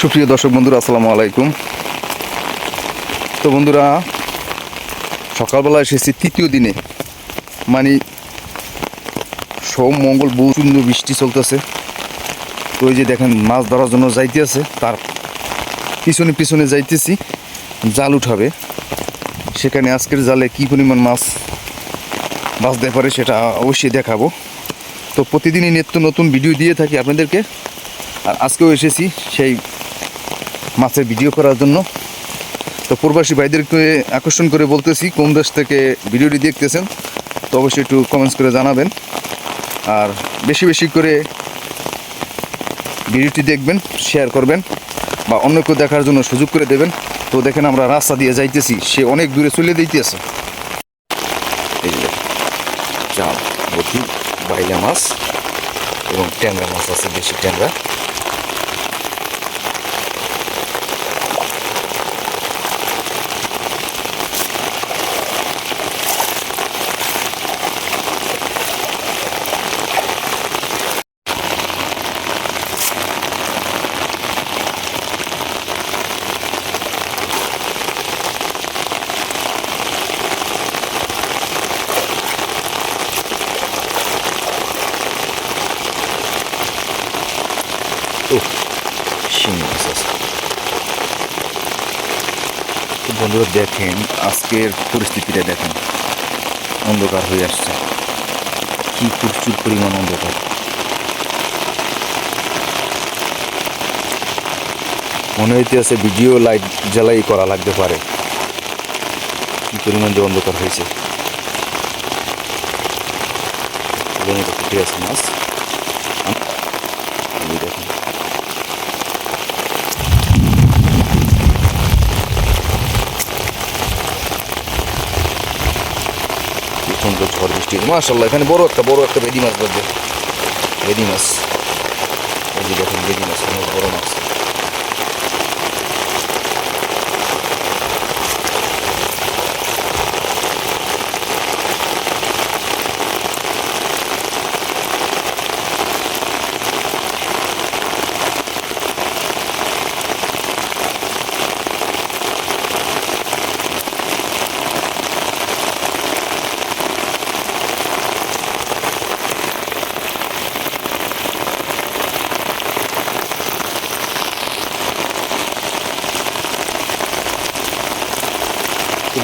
সুপ্রিয় দর্শক বন্ধুরা, আসসালামু আলাইকুম। তো বন্ধুরা সকালবেলা এসেছি তৃতীয় দিনে। মানে সোম, মঙ্গল সুন্দর বৃষ্টি চলতেছে। তো ওই যে দেখেন, মাছ ধরার জন্য যাইতেছে তার পিছনে পিছনে যাইতেছি, জাল উঠাবে। সেখানে আজকের জালে কি পরিমাণ মাছ বাঁচতে পারে সেটা অবশ্যই দেখাবো। তো প্রতিদিনই নিত্য নতুন ভিডিও দিয়ে থাকি আপনাদেরকে। আর আজকেও এসেছি সেই মাছের ভিডিও করার জন্য। তো প্রবাসী ভাইদেরকে আকর্ষণ করে বলতেছি, কোন দেশ থেকে ভিডিওটি দেখতেছেন, তো অবশ্যই একটু কমেন্টস করে জানাবেন। আর বেশি বেশি করে ভিডিওটি দেখবেন শেয়ার করবেন, বা অন্য কেউ দেখার জন্য সুযোগ করে দেবেন। তো দেখেন আমরা রাস্তা দিয়ে যাইতেছি, সে অনেক দূরে চলে দিতেছে জাল বাইলা মাছ এবং ট্যাংরা মাছ আছে বেশি ট্যাংরা। ও মাছ আছে তো বন্ধুরা, দেখেন, আজকের পরিস্থিতিটা দেখেন। অন্ধকার হয়ে আসছে। কি প্রচুর পরিমাণ অন্ধকার। মনে হইতে আছে ভিডিও লাইট জ্বালাই করা লাগতে পারে। কি পরিমাণ যে অন্ধকার হয়েছে। মাছ এই দেখেন কি সুন্দর ঝড় বৃষ্টি মাশাল্লাহ এখানে বড় একটা বড় একটা বেদি মাছ বাজবে বেদি মাছ। এই যে দেখুন, বেদি মাছ বড় মাছ তো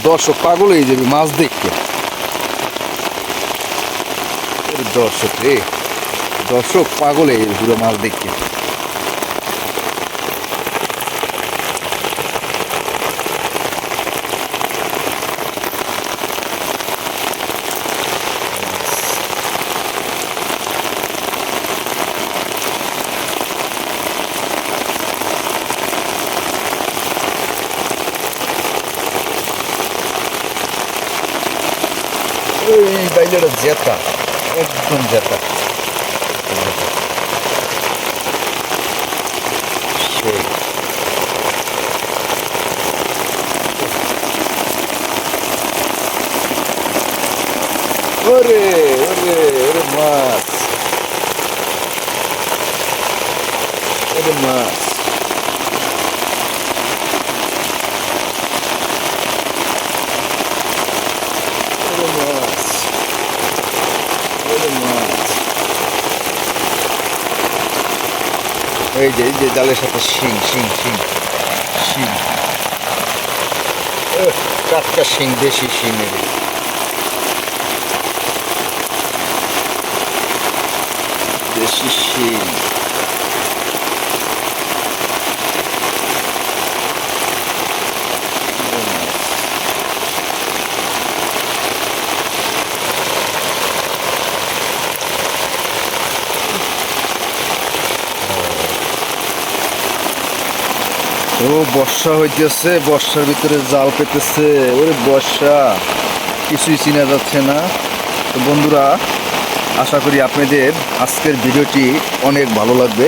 দর্শক পাগল হয়ে যাবে মাছ দেখতে। দর্শক রে, দর্শক পাগল হয়ে যাবে পুরো মাছ দেখতে। ওই বাইলের জেতা একদম জেতা। ওরে ওরে ওরে মাছ। ওরে মাছ ওরে মাছ ওরে মাছ এই যে এই যে জালের সাথে শিং শিং শিং শিং। টাটকা শিং, দেশি শিং এগুলো। দেশি শিং। ও, বর্ষা হইতেছে, বর্ষার ভিতরে জাল পেতেছে। ওরে বর্ষা, কিছুই চিনা যাচ্ছে না। তো বন্ধুরা, আশা করি আপনাদের আজকের ভিডিওটি অনেক ভালো লাগবে।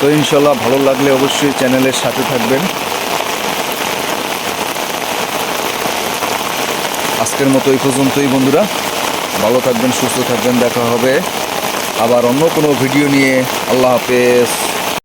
তো ইনশাল্লাহ ভালো লাগলে অবশ্যই চ্যানেলের সাথে থাকবেন। আজকের মতো এই পর্যন্তই বন্ধুরা। ভালো থাকবেন, সুস্থ থাকবেন, দেখা হবে আবার অন্য কোনো ভিডিও নিয়ে। আল্লাহ হাফেজ।